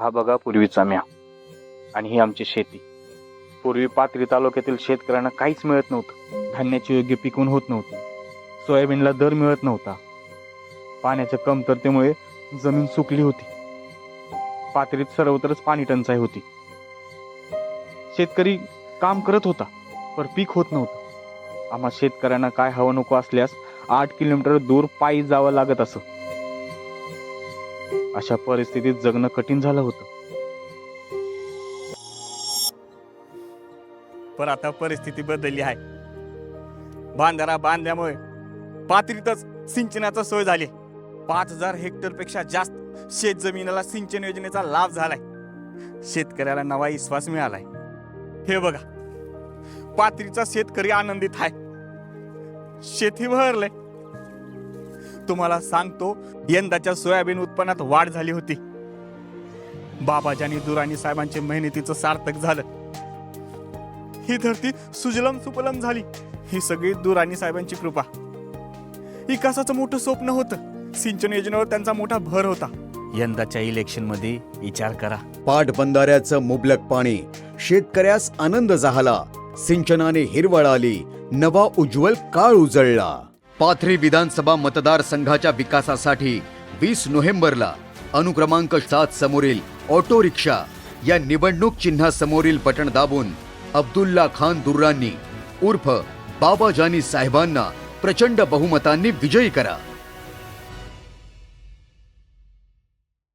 हा बघा पूर्वीचा म्या. आणि ही आमची शेती. पूर्वी पाथरी तालुक्यातील शेतकऱ्यांना काहीच मिळत नव्हतं. धान्याची योग्य पिकवून होत नव्हती. सोयाबीनला दर मिळत नव्हता. पाण्याच्या कमतरतेमुळे जमीन सुकली होती. पातळीत सर्वत्रच पाणी टंचाई होती. शेतकरी काम करत होता पण पीक होत नव्हतं. आम्हा शेतकऱ्यांना काय हवं नको असल्यास आठ किलोमीटर दूर पायी जावं लागत असं. अशा परिस्थितीत जगणं कठीण झालं होतं. पण आता परिस्थिती बदलली आहे. बांधारा बांधल्यामुळे पातळीतच सिंचनाचा सोय झाली. पाच हजार हेक्टरपेक्षा जास्त शेत जमिनीला सिंचन योजनेचा लाभ झालाय. शेतकऱ्याला नवा विश्वास मिळालाय. हे बघा पात्रीचा शेतकरी आनंदित आहे. शेती भरलंय. तुम्हाला सांगतो यंदाच्या सोयाबीन उत्पन्नात वाढ झाली होती. बाबाजानी दुराणी साहेबांच्या मेहनतीचं सार्थक झालं. ही धरती सुजलम सुपलम झाली. ही सगळी दुराणी साहेबांची कृपा. विकासाचं मोठं स्वप्न होतं. सिंचन योजनेवर त्यांचा मोठा भर होता. यंदाच्या इलेक्शनमध्ये विचार करा. पाटबंधाऱ्याचं मुबलक पाणी शेतकऱ्यास आनंद झाला. सिंचनाने हिरवळ आली. नवा उज्ज्वल काळ उजळला. पाथरी विधानसभा मतदारसंघाच्या विकासासाठी वीस नोव्हेंबरला अनुक्रमांक सात समोरील ऑटो रिक्षा या निवडणूक चिन्हासमोरील बटण दाबून अब्दुल्ला खान दुर्रांनी उर्फ बाबाजानी साहेबांना प्रचंड बहुमतांनी विजयी करा.